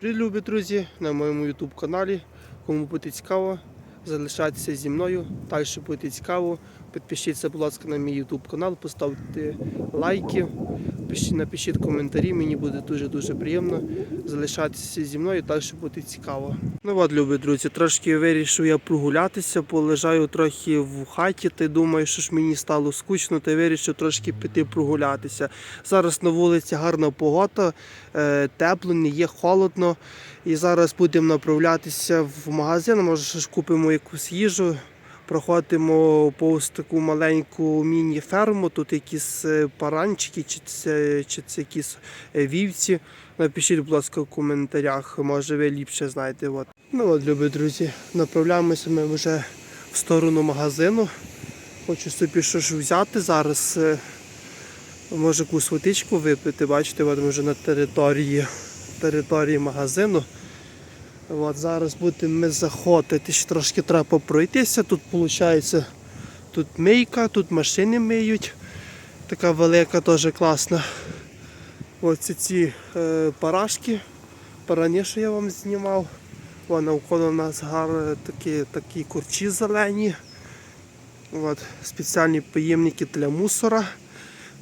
Привіт, любі друзі, на моєму YouTube каналі. Кому буде цікаво, залишайтеся зі мною. Далі буде цікаво. Підпишіться, будь ласка, на мій YouTube канал, поставте лайки, напишіть коментарі, мені буде дуже-дуже приємно. Залишайтеся зі мною, далі буде цікаво. Ну от, любі друзі, трошки вирішив я прогулятися, полежаю трохи в хаті, та думаю, що ж мені стало скучно, та вирішив трошки піти прогулятися. Зараз на вулиці гарна погода, е, тепло, не є холодно. І зараз будемо направлятися в магазин, може ж купимо якусь їжу. Проходимо повз таку маленьку міні-ферму. Тут якісь е, паранчики, чи це, чи це якісь е, вівці. Напишіть, будь ласка, в коментарях, може ви ліпше знаєте. От. Ну от, любі друзі, направляємося ми вже в сторону магазину. Хочу собі щось взяти зараз. е, Може якусь водичку випити, бачите, от ми вже на території, території магазину. От зараз будемо ми заходити, ще трошки треба пройтися. Тут виходить тут мийка, тут машини миють. Така велика, теж класна. Ось ці е, парашки. Парані, що я вам знімав. О, навколо нас гар такі, такі курчі зелені. От, спеціальні поємники для мусора.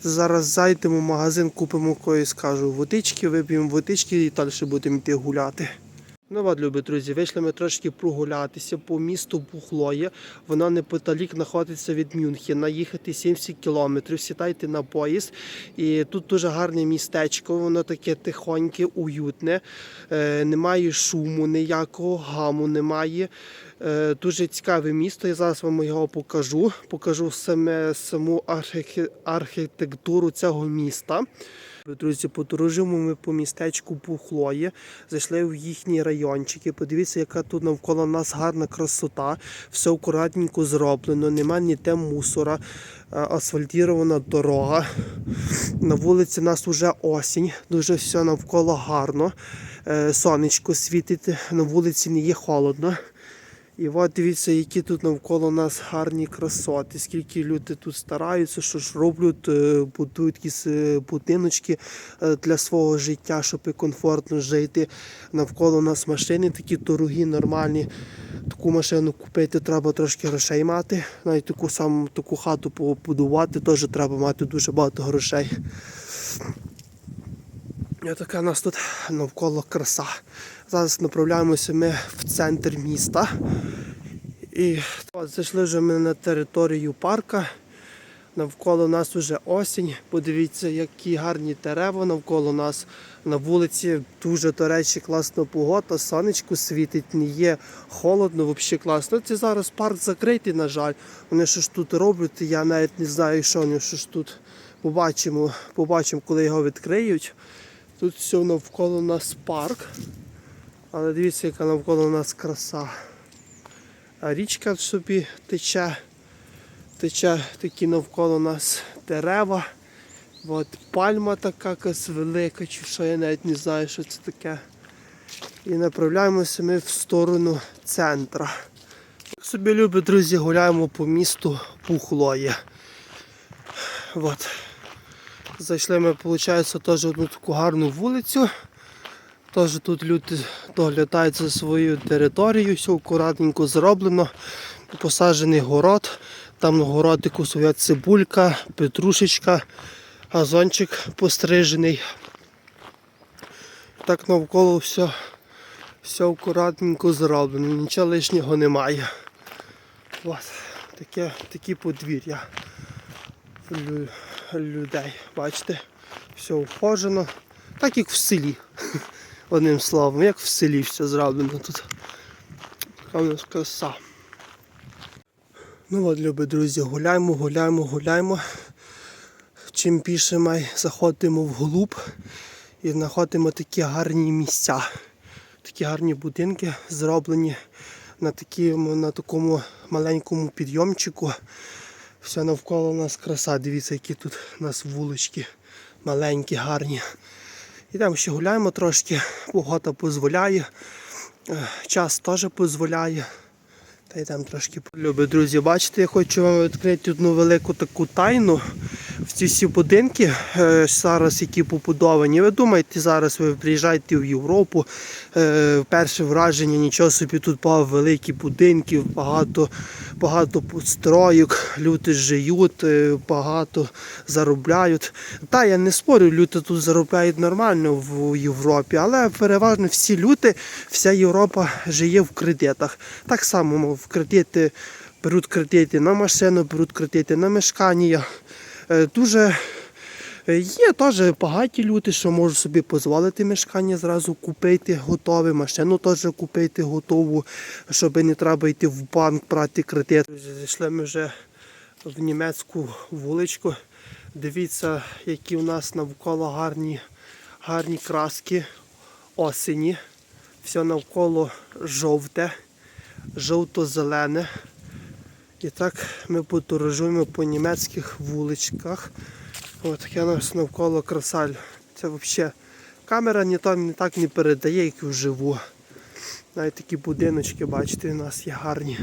Зараз зайдемо в магазин, купимо якоїсь, кажу, водички, вип'ємо водички і далі будемо йти гуляти. Ну от, любі друзі, вийшли ми трошки прогулятися по місту Бухлоє. Воно неподалік знаходиться від Мюнхена. Їхати 70 кілометрів, сідайте на поїзд. І тут дуже гарне містечко, воно таке тихоньке, уютне, е, немає шуму, ніякого гаму немає. Е, Дуже цікаве місто. Я зараз вам його покажу. Покажу саме саму архі- архітектуру цього міста. Друзі, подорожуємо ми по містечку Бухлоє, зайшли в їхні райончики. Подивіться, яка тут навколо нас гарна красота, все акуратненько зроблено, нема ніде мусора, е, асфальтірована дорога. На вулиці нас вже осінь, дуже все навколо гарно. Е, Сонечко світить, на вулиці не є холодно. І от дивіться, які тут навколо нас гарні красоти, скільки люди тут стараються, що ж роблять, е, будують якісь е, будиночки е, для свого життя, щоб і комфортно жити. Навколо нас машини такі дорогі, нормальні. Таку машину купити треба трошки грошей мати. Навіть таку саму таку хату побудувати теж треба мати дуже багато грошей. Така у нас тут навколо краса. Зараз направляємося ми в центр міста. І зайшли вже ми на територію парка. Навколо нас вже осінь. Подивіться, які гарні дерева навколо нас. На вулиці дуже, до речі, класна погода, сонечко світить, не є холодно, взагалі класно. Це зараз парк закритий, на жаль. Вони що ж тут роблять, я навіть не знаю, що вони що ж тут побачимо, побачимо, коли його відкриють. Тут все навколо нас парк. Але дивіться, яка навколо нас краса. А річка собі тече, тече такі навколо нас дерева. От пальма така якась велика, чи що я навіть не знаю, що це таке. І направляємося ми в сторону центра. Так собі любі друзі, гуляємо по місту Пухлоє. От. Зайшли ми, виходить, теж одну таку гарну вулицю. Теж тут люди доглядають за свою територію, все акуратненько зроблено. Посаджений город. Там на городику стоять цибулька, петрушечка, газончик пострижений. Так навколо все, все акуратненько зроблено, нічого лишнього немає. От, таке, такі подвір'я лю- людей. Бачите, все ухожено. Так як в селі. Одним словом, як в селі все зроблено тут. Така у нас краса. Ну от, любі друзі, гуляємо, гуляємо, гуляємо. Чим більше ми заходимо вглуб і знаходимо такі гарні місця. Такі гарні будинки зроблені на, такому, на такому маленькому підйомчику. Все навколо нас краса. Дивіться, які тут у нас вулички маленькі, гарні. Ідемо ще гуляємо трошки, погода дозволяє, е, час теж дозволяє. Та йдемо трошки. Любі друзі, бачите, я хочу вам відкрити одну велику таку тайну. Ці всі будинки е, зараз, які побудовані. Ви думаєте, зараз ви приїжджаєте в Європу. е, Перше враження, нічого собі тут багато великих будинків, багато, багато постройок, люди живуть, е, багато заробляють. Та я не спорю, люди тут заробляють нормально в Європі, але переважно всі люди, вся Європа живе в кредитах. Так само в кредити беруть кредити на машину, беруть кредити на мешкання. Е, Дуже е, є теж багаті люди, що можуть собі дозволити мешкання зразу купити готове, машину теж купити готову, щоб не треба йти в банк брати кредит. Зайшли ми вже в німецьку вуличку. Дивіться, які у нас навколо гарні, гарні краски осені. Все навколо жовте, жовто-зелене. І так ми подорожуємо по німецьких вуличках. От таке нас навколо красаль. Це взагалі камера не, там, не так не передає, як вживу. Навіть такі будиночки, бачите, у нас є гарні.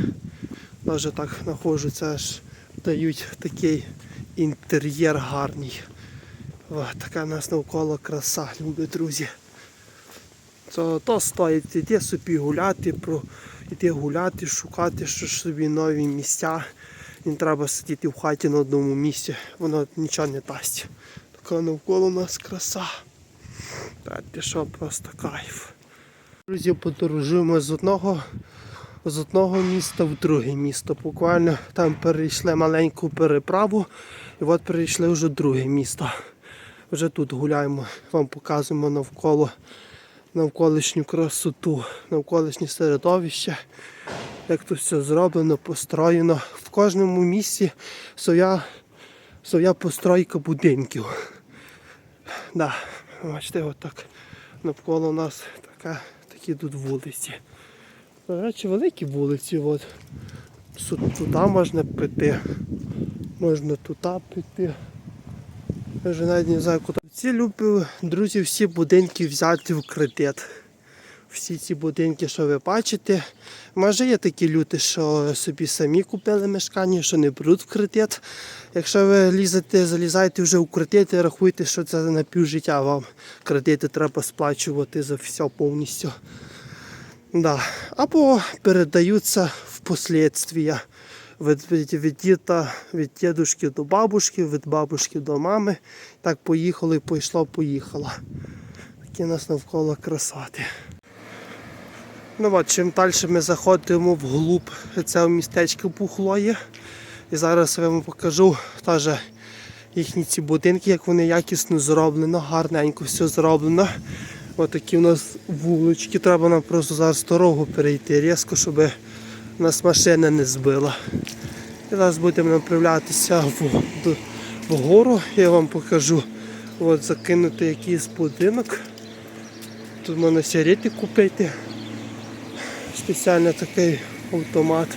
Навіть так знаходжуться, аж дають такий інтер'єр гарний. О, така нас навколо краса, любі друзі. То, то стоїть, іди собі гуляти, про, іди гуляти, шукати що ж собі нові місця. Не треба сидіти в хаті на одному місці, воно нічого не дасть. Така навколо нас краса. Та ти що, просто кайф. Друзі, подорожуємо з одного, з одного міста в друге місто. Буквально там перейшли маленьку переправу і от перейшли вже друге місто. Вже тут гуляємо, вам показуємо навколо навколишню красоту, навколишнє середовище, як тут все зроблено, построєно. В кожному місці своя, своя постройка будинків. Да, бачите, отак навколо нас така, такі тут вулиці. До речі, великі вулиці. От. Туди можна піти, можна туди піти. Я вже навіть не знаю, куди. Ці люблю, друзі, всі будинки взяти в кредит. Всі ці будинки, що ви бачите. Може є такі люди, що собі самі купили мешкання, що не беруть в кредит. Якщо ви лізете, залізаєте вже в кредити, рахуйте, що це на півжиття вам кредити треба сплачувати за все повністю. Да. Або передаються впоследствия від, від, від, діта, від дідушки до бабушки, від бабушки до мами. Так поїхало і пішло, поїхало. Такі нас навколо красоти. Ну от, чим далі ми заходимо вглуб цього містечка Бухлої. І зараз я вам покажу теж їхні ці будинки, як вони якісно зроблено, гарненько все зроблено. Ось такі у нас вулички. Треба нам просто зараз дорогу перейти різко, щоб нас машина не збила. Зараз будемо направлятися в, до- вгору. Я вам покажу. От закинути якийсь будинок. Тут можна сигарети купити. Спеціально такий автомат.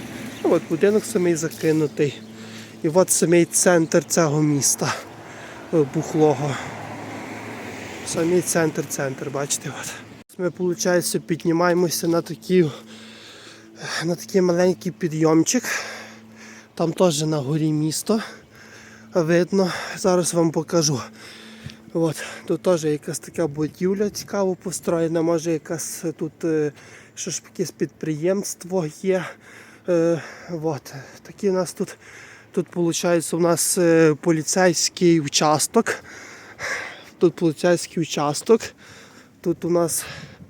А от будинок самий закинутий. І от самий центр цього міста е, Бухлого. Самий центр, центр, бачите. От. Ми, виходить, піднімаємося на такий, на такий маленький підйомчик. Там теж на горі місто. Видно. Зараз вам покажу. От, тут теж якась така будівля цікаво построєна, може якась тут е, що ж якесь підприємство є. Е, от, такі у нас тут, тут виходить, у нас е, поліцейський участок. Тут поліцейський участок. Тут у нас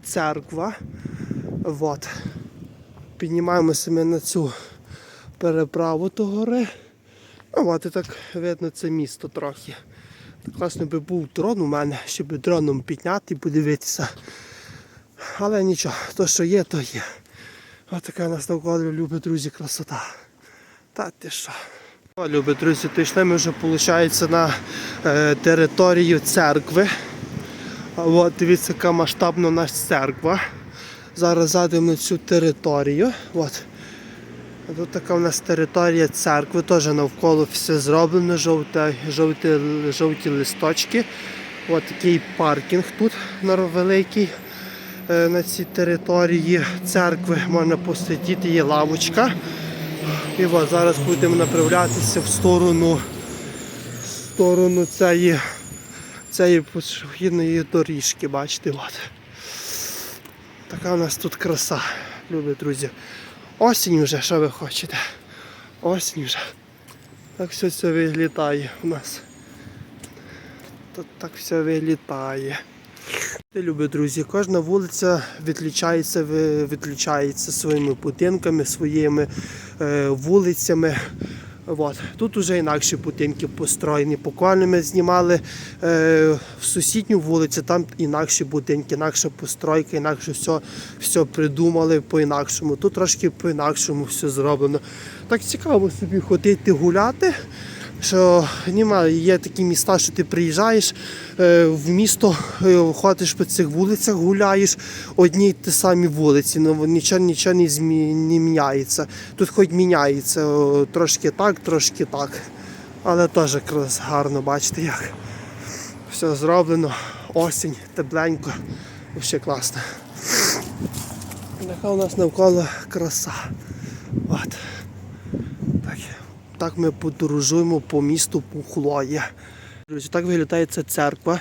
церква. От. Піднімаємося ми на цю переправу до гори. Ну, от і так видно це місто трохи. Класно би був дрон у мене, щоб дроном підняти і подивитися. Але нічого, то що є, то є. Ось така у нас навколо, любі друзі, красота. Та ти що. О, любі друзі, прийшли ми вже, виходить, на е, територію церкви. От, дивіться, яка масштабна нас церква. Зараз зайдемо цю територію. От. Тут така у нас територія церкви, теж навколо все зроблено, жовте, жовті, жовті листочки. От такий паркінг тут великий. е, на цій території церкви можна посидіти, є лавочка. І от зараз будемо направлятися в сторону, в сторону цієї, цієї пішохідної доріжки. Бачите, от. Така у нас тут краса, любі друзі. Осінь вже, що ви хочете? Осінь вже. Так все це виглядає у нас. Тут так все виглядає. Ти, любі друзі, кожна вулиця відлічається, відлічається своїми будинками, своїми е, вулицями. От. Тут вже інакші будинки построєні. Буквально ми знімали е, в сусідню вулицю, там інакші будинки, інакша постройка, інакше все, все придумали по-інакшому. Тут трошки по-інакшому все зроблено. Так цікаво собі ходити гуляти. Що немає, є такі міста, що ти приїжджаєш е, в місто, е, ходиш по цих вулицях, гуляєш, одні й ті самі вулиці, ну нічого, нічого не, змі, не міняється. Тут хоч міняється трошки так, трошки так. Але теж гарно бачите, як все зроблено. Осінь, тепленько, взагалі класно. Така у нас навколо краса. От. Так, ми подорожуємо по місту Пухлоє. Друзі, так виглядає ця церква.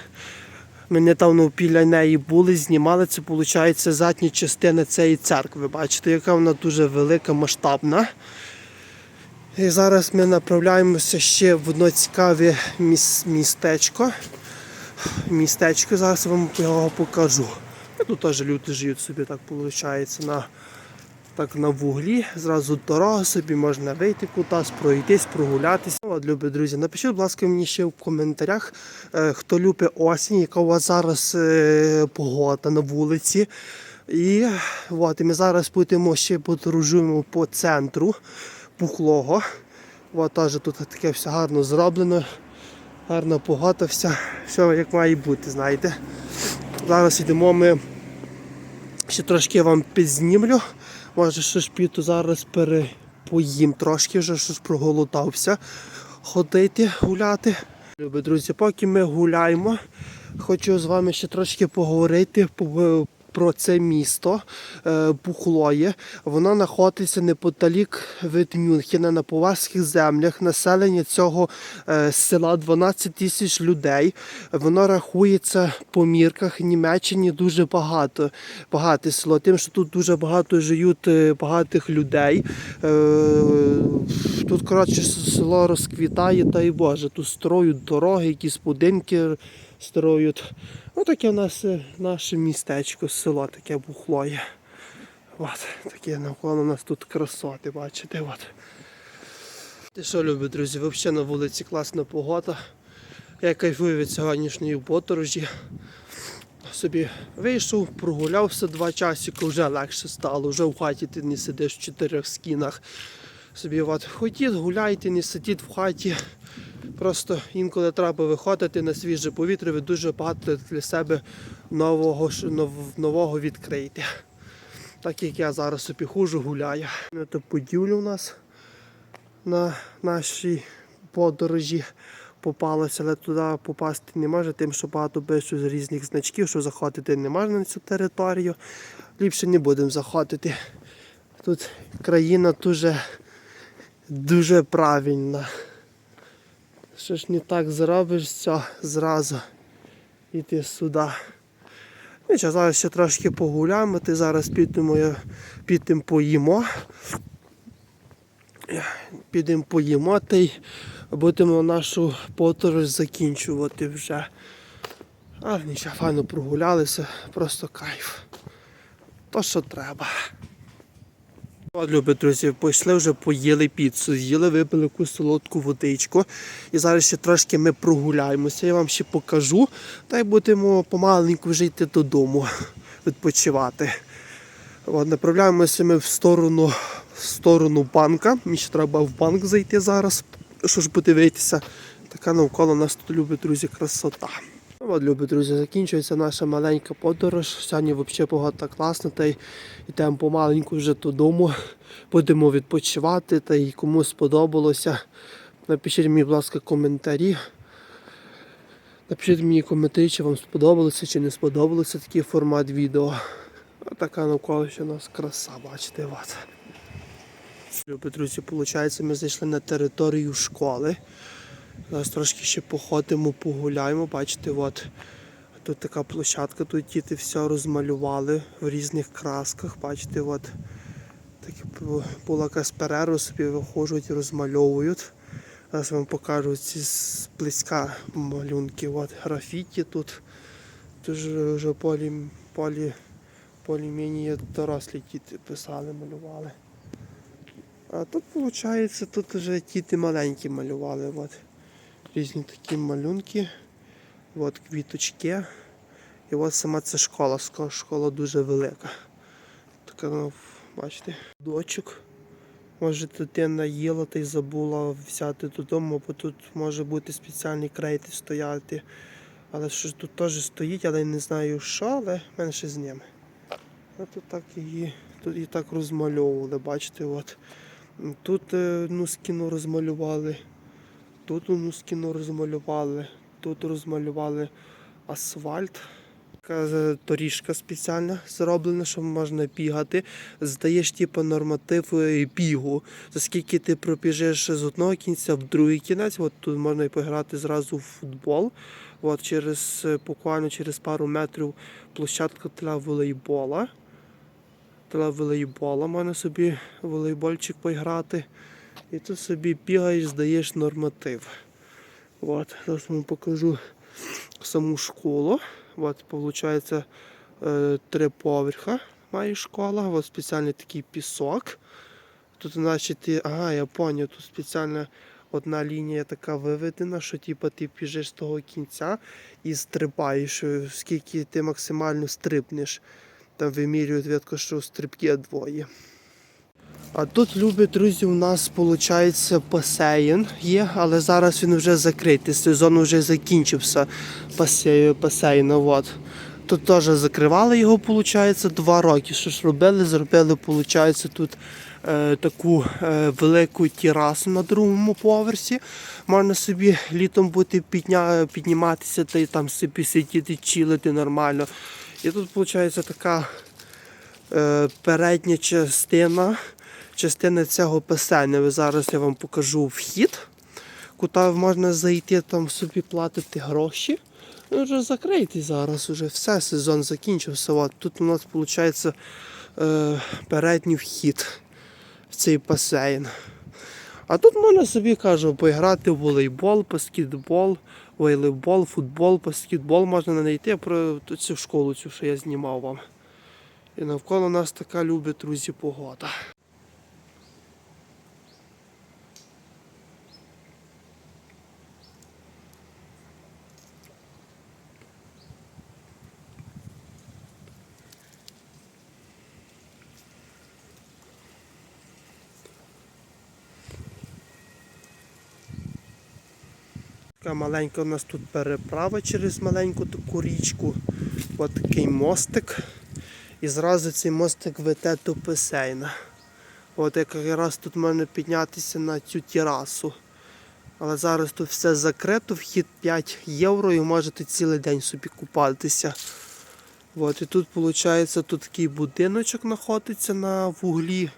Ми недавно біля неї були, знімали це, виходить, задня частина цієї церкви. Бачите, яка вона дуже велика, масштабна. І зараз ми направляємося ще в одне цікаве містечко. Містечко, зараз вам його покажу. Тут теж люди живуть собі, так виходить, на так на вуглі, зразу дорога собі можна вийти кудись, пройтись, прогулятися. От, любі друзі, напишіть, будь ласка, мені ще в коментарях, е, хто любить осінь, яка у вас зараз е, погода на вулиці. І, от, і ми зараз будемо ще подорожуємо по центру Пухлого. От теж тут таке все гарно зроблено. Гарна погода, вся, все як має бути, знаєте. Зараз йдемо ми Ще трошки вам підзнімлю. Може, щось ж піду зараз перепоїм трошки, вже щось проголодався ходити, гуляти. Любі друзі, поки ми гуляємо, хочу з вами ще трошки поговорити по- про це місто е, Бухлоє. Воно знаходиться неподалік від Мюнхена на поварських землях. Населення цього е, села 12 тисяч людей. Воно рахується по мірках Німеччині дуже багато. Багате село, тим, що тут дуже багато живуть е, багатих людей. Тут, коротше, село розквітає, дай Боже. Тут строють дороги, якісь будинки строють. Ну таке в нас е, наше містечко, село таке бухлоє. От, таке навколо нас тут красоти, бачите. От. Ти що, любі друзі, взагалі на вулиці класна погода. Я кайфую від сьогоднішньої подорожі. Собі вийшов, прогулявся два часики, вже легше стало, вже в хаті ти не сидиш в чотирьох скінах. Собі от ходіть, гуляйте, не сидіть в хаті. Просто інколи треба виходити на свіже повітря, ви дуже багато для себе нового, нового відкриєте. Так як я зараз собі хожу, гуляю. Це поділля у нас на нашій подорожі попалося, але туди попасти не може, тим, що багато більше з різних значків, що заходити не можна на цю територію. Ліпше не будемо заходити. Тут країна дуже, дуже правильна. Що ж не так зробиш, все, зразу йти сюди. Ну, що, зараз ще трошки погуляємо, ти зараз підемо, підемо поїмо. Підемо поїмо та й будемо нашу подорож закінчувати вже. А нічого, файно прогулялися, просто кайф. То, що треба. Любі друзі, пішли вже поїли піцу, з'їли, випили якусь солодку водичку. І зараз ще трошки ми прогуляємося, я вам ще покажу. Та й будемо помаленьку вже йти додому відпочивати. От, направляємося ми в сторону, в сторону банка. Мені ще треба в банк зайти зараз, що ж подивитися. Така навколо нас тут, любі друзі, красота. Ну, От, любі друзі, закінчується наша маленька подорож. Сьогодні взагалі погода класна, та й йдемо помаленьку вже додому. Будемо відпочивати, та й кому сподобалося. Напишіть мені, будь ласка, коментарі. Напишіть мені коментарі, чи вам сподобалося, чи не сподобалося такий формат відео. А така навколо ще у нас краса, бачите, от. Любі друзі, виходить, ми зайшли на територію школи. Зараз трошки ще походимо, погуляємо. Бачите, от тут така площадка, тут діти все розмалювали в різних красках. Бачите, от так була якась перерва, собі виходять і розмальовують. Зараз вам покажу ці близька малюнки. От графіті тут. Тут вже полі, полі, полі дорослі діти писали, малювали. А тут, виходить, тут вже діти маленькі малювали. От. Різні такі малюнки. От квіточки. І от сама ця школа. Школа дуже велика. Така, ну, бачите, дочок. Може дитина їла та й забула взяти додому, бо тут може бути спеціальні крейти стояти. Але що тут теж стоїть, але не знаю що, але менше з ними. А тут так її тут і так розмальовували, бачите, от. Тут е, ну, з кіно розмалювали, тут з кіно розмалювали, тут розмалювали асфальт. Така е, доріжка спеціальна зроблена, що можна бігати. Здаєш типу, норматив е, бігу. За скільки ти пробіжиш з одного кінця в другий кінець, от тут можна і пограти зразу в футбол. От через е, буквально через пару метрів площадка для волейбола. Для волейбола можна собі волейбольчик поіграти. І тут собі бігаєш, здаєш норматив. От, зараз вам покажу саму школу. От, виходить, е, три поверха має школа. От спеціальний такий пісок. Тут, значить, ага, я зрозумів, тут спеціальна одна лінія така виведена, що типу, ти біжиш з того кінця і стрибаєш, е, скільки ти максимально стрибнеш. Там вимірюють видко, що стрибки двоє. А тут, любі друзі, у нас виходить басейн є, але зараз він вже закритий. Сезон вже закінчився басей- басейну. От. Тут теж закривали його, виходить, два роки. Що ж робили? Зробили, виходить, тут е, таку е, велику терасу на другому поверсі. Можна собі літом бути підня, підніматися та й там собі сидіти, чилити нормально. І тут виходить така е, передня частина, частина цього. Ви Зараз я вам покажу вхід, куди можна зайти, там собі платити гроші. Ну, вже закритий зараз, вже все, сезон закінчився. От, тут у нас виходить е, передній вхід в цей басейн. А тут можна собі кажу, поіграти в волейбол, баскетбол, волейбол, футбол, баскетбол можна знайти про цю школу, цю, що я знімав вам. І навколо нас така любить, друзі, погода. Така маленька у нас тут переправа через маленьку таку річку. Ось такий мостик. І зразу цей мостик веде до басейна. От якраз тут можна піднятися на цю терасу. Але зараз тут все закрито, вхід 5 євро і можете цілий день собі купатися. От, і тут, виходить, тут такий будиночок знаходиться на вуглі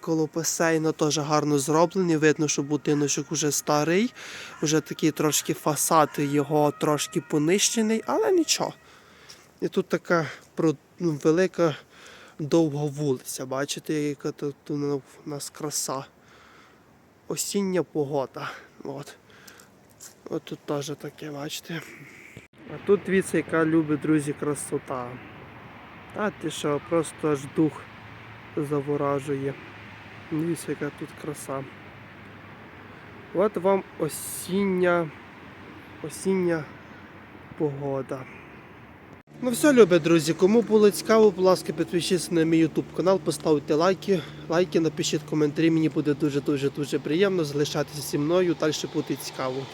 коло басейну, теж гарно зроблений. Видно, що будиночок вже старий, вже такий трошки фасад його трошки понищений, але нічого. І тут така ну, велика довга вулиця. Бачите, яка тут у нас краса. Осіння погода. От. От тут теж таке, бачите. А тут дивіться, яка любить, друзі, красота. Та ти що, просто аж дух заворажує. Дивіться, яка тут краса. От вам осіння, осіння погода. Ну все, любі друзі, кому було цікаво, будь ласка, підпишіться на мій YouTube канал, поставте лайки, лайки, напишіть коментарі, мені буде дуже-дуже дуже приємно залишатися зі мною, далі буде цікаво.